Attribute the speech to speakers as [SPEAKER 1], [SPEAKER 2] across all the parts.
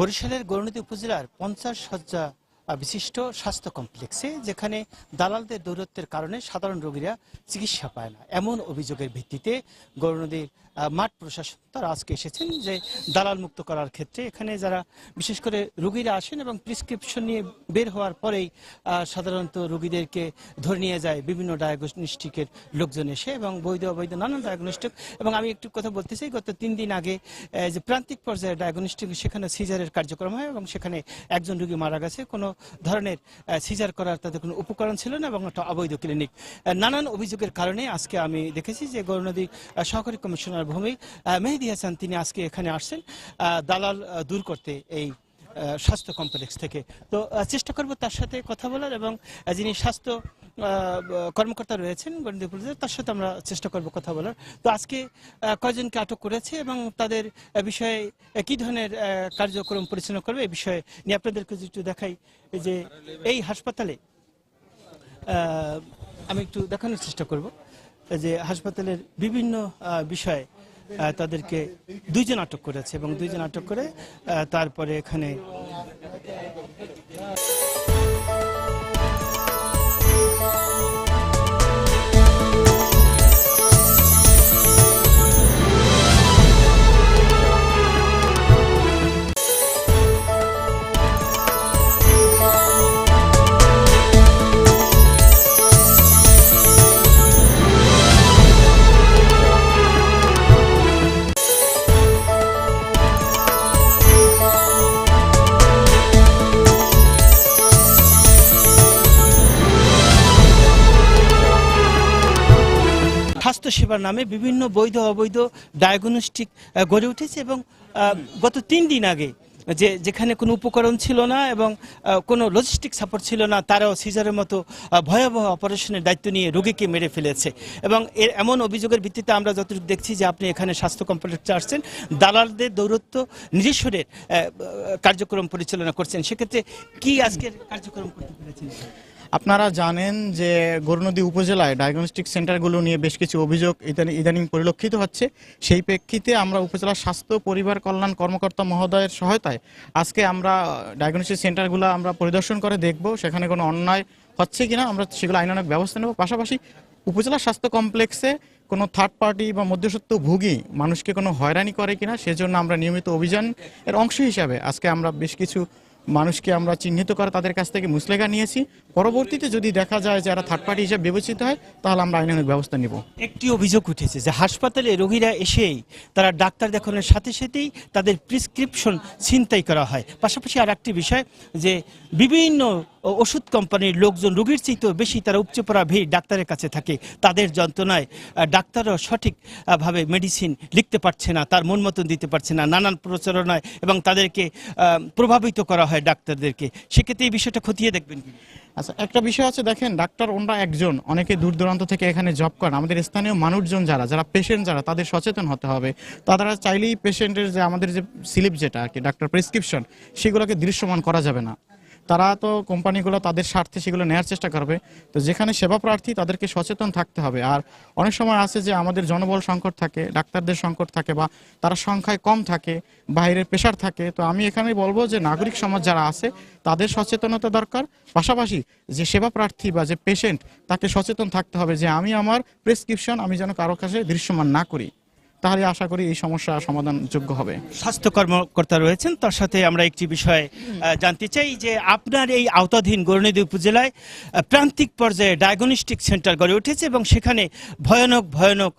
[SPEAKER 1] বরিশালের গৌরনদী উপজেলার পঞ্চাশ শয্যা বিশিষ্ট স্বাস্থ্য কমপ্লেক্সে, যেখানে দালালদের দৌরত্বের কারণে সাধারণ রোগীরা চিকিৎসা পায় না। এমন অভিযোগের ভিত্তিতে গৌরনদীর মাঠ প্রশাসন তারা আজকে এসেছেন যে দালাল মুক্ত করার ক্ষেত্রে। এখানে যারা বিশেষ করে রুগীরা আসেন এবং প্রিসক্রিপশন নিয়ে বের হওয়ার পরেই সাধারণত রুগীদেরকে ধরে নিয়ে যায় বিভিন্ন ডায়াগনস্টিকের লোকজন এসে এবং বৈধ অবৈধ নানান ডায়াগনস্টিক। এবং আমি একটু কথা বলতে চাই, গত তিন দিন আগে যে প্রান্তিক পর্যায়ে ডায়াগনস্টিক, সেখানে সিজারের কার্যক্রম হয় এবং সেখানে একজন রুগী মারা গেছে। কোনো ধরনের সিজার করার তাদের কোনো উপকরণ ছিল না এবং একটা অবৈধ ক্লিনিক। নানান অভিযোগের কারণে আজকে আমি দেখেছি যে গৌরনদী সহকারী কমিশনার ভূমি। আহ, মেহেদি হাসান তিনি আজকে এখানে আসছেন দালাল দূর করতে এই স্বাস্থ্য কমপ্লেক্স থেকে। তো চেষ্টা করব তার সাথে কথা বলার এবং যিনি স্বাস্থ্য কর্মকর্তা রয়েছেন গণিত পুলিশের তার সাথে আমরা চেষ্টা করব কথা বলার। তো আজকে কয়জনকে আটক করেছে এবং তাদের বিষয়ে কি ধরনের কার্যক্রম পরিচালনা করবে এই বিষয়ে নিয়ে আপনাদেরকে একটু দেখাই যে এই হাসপাতালে আমি একটু দেখানোর চেষ্টা করব। যে হাসপাতালের বিভিন্ন বিষয়ে তাদেরকে দুইজন আটক করেছে এবং দুইজন আটক করে তারপরে এখানে স্বাস্থ্য সেবার নামে বিভিন্ন বৈধ অবৈধ ডায়াগনস্টিক গড়ে উঠেছে এবং গত তিন দিন আগে যে যেখানে কোনো উপকরণ ছিল না এবং কোনো লজিস্টিক সাপোর্ট ছিল না তারাও সিজারের মতো ভয়াবহ অপারেশনের দায়িত্ব নিয়ে রোগীকে মেরে ফেলেছে। এবং এর এমন অভিযোগের ভিত্তিতে আমরা যতটুকু দেখছি যে আপনি এখানে স্বাস্থ্য কমপ্লেক্সে আসছেন দালালদের দৌরত্ব নিরেশ্বরের আহ, কার্যক্রম পরিচালনা করছেন। সেক্ষেত্রে কি আজকের কার্যক্রম করতে পেরেছেন?
[SPEAKER 2] আপনারা জানেন যে গরুনদী উপজেলায় ডায়াগনস্টিক সেন্টারগুলো নিয়ে বেশ কিছু অভিযোগ ইদানি- পরিলক্ষিত হচ্ছে। সেই প্রেক্ষিতে আমরা উপজেলা স্বাস্থ্য পরিবার কল্যাণ কর্মকর্তা মহোদয়ের সহায়তায় আজকে আমরা ডায়াগনস্টিক সেন্টারগুলো আমরা পরিদর্শন করে দেখব, সেখানে কোনো অন্যায় হচ্ছে কিনা, আমরা সেগুলো আইনানুক ব্যবস্থা নেব। পাশাপাশি উপজেলা স্বাস্থ্য কমপ্লেক্সে কোনো থার্ড পার্টি বা মধ্যসত্ত্ব ভোগী মানুষকে কোনো হয়রানি করে কিনা, সেজন্য আমরা নিয়মিত অভিযান এর অংশ হিসাবে আজকে আমরা বেশ কিছু মানুষকে আমরা চিহ্নিত করে তাদের কাছ থেকে মুসলেখা নিয়েছি। পরবর্তীতে যদি দেখা যায় যারা থার্ড পার্টি হিসেবে বিবেচিত হয়, তাহলে আমরা আইনানুক ব্যবস্থা নিব।
[SPEAKER 1] একটি অভিযোগ উঠেছে যে হাসপাতালে রোগীরা এসেই তারা ডাক্তার দেখানোর সাথে সাথেই তাদের প্রিসক্রিপশন ছিনতাই করা হয়। পাশাপাশি আর একটি বিষয় যে বিভিন্ন ওষুধ কোম্পানির লোকজন রোগীর চেয়েতেও বেশি তারা উপচে পড়া ভিড় ডাক্তারের কাছে থাকে। তাদের যন্ত্রণায় ডাক্তারও সঠিকভাবে মেডিসিন লিখতে পারছে না, তার মন মতন দিতে পারছে না, নানান প্রচারণায় এবং তাদেরকে প্রভাবিত করা হয় ডাক্তারদেরকে। সেক্ষেত্রে এই বিষয়টা খতিয়ে দেখবেন
[SPEAKER 2] আচ্ছা একটা বিষয় আছে, দেখেন, ডাক্তার ওনরা একজন, অনেকে দূর দূরান্ত থেকে এখানে জব করেন। আমাদের স্থানীয় মানুষজন যারা যারা পেশেন্ট যারা, তাদের সচেতন হতে হবে। তারা চাইলেই পেশেন্টের যে, আমাদের যে স্লিপ যেটা আর কি, ডাক্তার প্রেসক্রিপশন সেগুলোকে দৃশ্যমান করা যাবে না। তারা তো কোম্পানিগুলো তাদের স্বার্থে সেগুলো নেওয়ার চেষ্টা করবে। তো যেখানে সেবা প্রার্থী তাদেরকে সচেতন থাকতে হবে। আর অনেক সময় আছে যে আমাদের জনবল সংকট থাকে, ডাক্তারদের সংকট থাকে বা তারা সংখ্যায় কম থাকে, বাইরের প্রেশার থাকে। তো আমি এখানে বলব যে নাগরিক সমাজ যারা আছে, তাদের সচেতনতা দরকার। পাশাপাশি যে সেবা প্রার্থী বা যে পেশেন্ট তাকে সচেতন থাকতে হবে যে আমি আমার প্রেসক্রিপশন আমি যেন কারও কাছে দৃশ্যমান না করি। তাহলে আশা করি এই সমস্যা সমাধানযোগ্য হবে।
[SPEAKER 1] স্বাস্থ্য কর্মকর্তা রয়েছেন তার সাথে আমরা একটি বিষয় জানতে চাই যে আপনার এই আওতাধীন গৌরনদী উপজেলায় প্রান্তিক পর্যায়ে ডায়াগনস্টিক সেন্টার গড়ে উঠেছে এবং সেখানে ভয়ানক ভয়ানক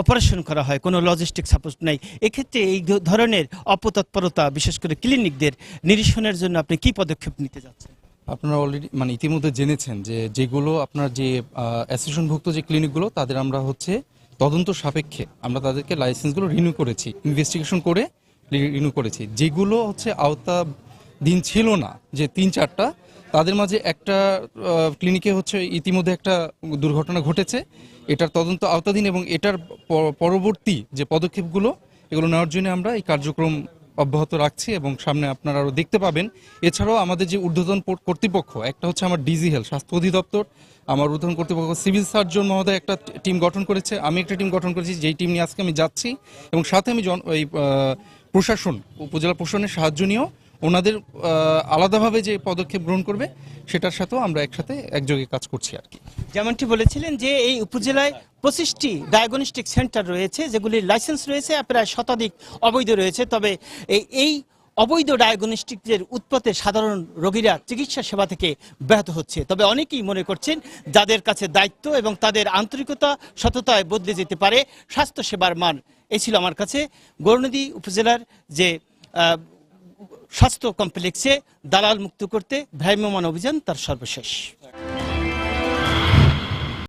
[SPEAKER 1] অপারেশন করা হয় কোনো লজিস্টিক সাপোর্ট নাই। এক্ষেত্রে এই ধরনের অপতৎপরতা বিশেষ করে ক্লিনিকদের নিরসনের জন্য আপনি কি পদক্ষেপ নিতে যাচ্ছেন?
[SPEAKER 3] আপনারা অলরেডি মানে ইতিমধ্যে জেনেছেন যে যেগুলো আপনার যে অ্যাসোসিয়েশনভুক্ত যে ক্লিনিকগুলো তাদের আমরা হচ্ছে তদন্ত সাপেক্ষে আমরা তাদেরকে লাইসেন্সগুলো রিনিউ করেছি ইনভেস্টিগেশন করে রিনিউ করেছি। যেগুলো হচ্ছে আওতা দিন ছিল না, যে তিন চারটা, তাদের মাঝে একটা ক্লিনিকে হচ্ছে ইতিমধ্যে একটা দুর্ঘটনা ঘটেছে। এটার তদন্ত আওতাধীন এবং এটার পরবর্তী যে পদক্ষেপগুলো, এগুলো নেওয়ার জন্য আমরা এই কার্যক্রম অব্যাহত রাখছি এবং সামনে আপনারা আরও দেখতে পাবেন। এছাড়াও আমাদের যে ঊর্ধ্বতন কর্তৃপক্ষ, একটা হচ্ছে আমার ডিজি হেলথ, স্বাস্থ্য অধিদপ্তর, আমার ঊর্ধ্বতন কর্তৃপক্ষ সিভিল সার্জন মহোদয় একটা টিম গঠন করেছে। আমি একটা টিম গঠন করেছি, যেই টিম নিয়ে আজকে আমি যাচ্ছি এবং সাথে আমি জন ওই প্রশাসন, উপজেলা প্রশাসনের সাহায্য নিয়েও ওনাদের আলাদাভাবে যে পদক্ষেপ গ্রহণ করবে, সেটার সাথেও আমরা একসাথে একযোগে কাজ করছি আর কি।
[SPEAKER 1] যেমনটি বলেছিলেন যে এই উপজেলায় পঁচিশটি ডায়াগনস্টিক সেন্টার রয়েছে, যেগুলির লাইসেন্স রয়েছে প্রায় শতাধিক অবৈধ রয়েছে। তবে এই অবৈধ ডায়াগনস্টিকের উৎপত্তি সাধারণ রোগীরা চিকিৎসা সেবা থেকে ব্যাহত হচ্ছে। তবে অনেকেই মনে করছেন যাদের কাছে দায়িত্ব এবং তাদের আন্তরিকতা সততায় বদলে যেতে পারে স্বাস্থ্য সেবার মান। এই ছিল আমার কাছে। গৌরনদী উপজেলার যে স্বাস্থ্য কমপ্লেক্সে দালাল মুক্ত করতে ভ্রাম্যমান অভিযান তার সর্বশেষ।